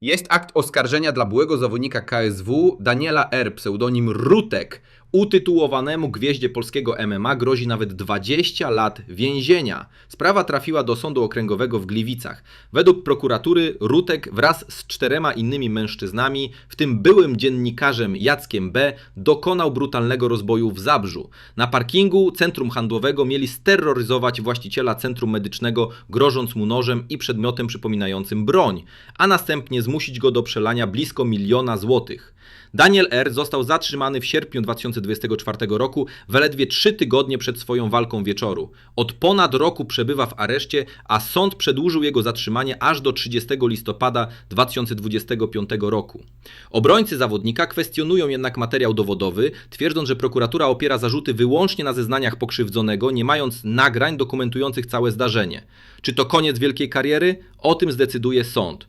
Jest akt oskarżenia dla byłego zawodnika KSW Daniela R., pseudonim Rutek. Utytułowanemu gwieździe polskiego MMA grozi nawet 20 lat więzienia. Sprawa trafiła do Sądu Okręgowego w Gliwicach. Według prokuratury Rutek wraz z czterema innymi mężczyznami, w tym byłym dziennikarzem Jackiem B., dokonał brutalnego rozboju w Zabrzu. Na parkingu centrum handlowego mieli steroryzować właściciela centrum medycznego, grożąc mu nożem i przedmiotem przypominającym broń, a następnie zmusić go do przelania blisko miliona złotych. Daniel R. został zatrzymany w sierpniu 2024 roku, zaledwie trzy tygodnie przed swoją walką wieczoru. Od ponad roku przebywa w areszcie, a sąd przedłużył jego zatrzymanie aż do 30 listopada 2025 roku. Obrońcy zawodnika kwestionują jednak materiał dowodowy, twierdząc, że prokuratura opiera zarzuty wyłącznie na zeznaniach pokrzywdzonego, nie mając nagrań dokumentujących całe zdarzenie. Czy to koniec wielkiej kariery? O tym zdecyduje sąd.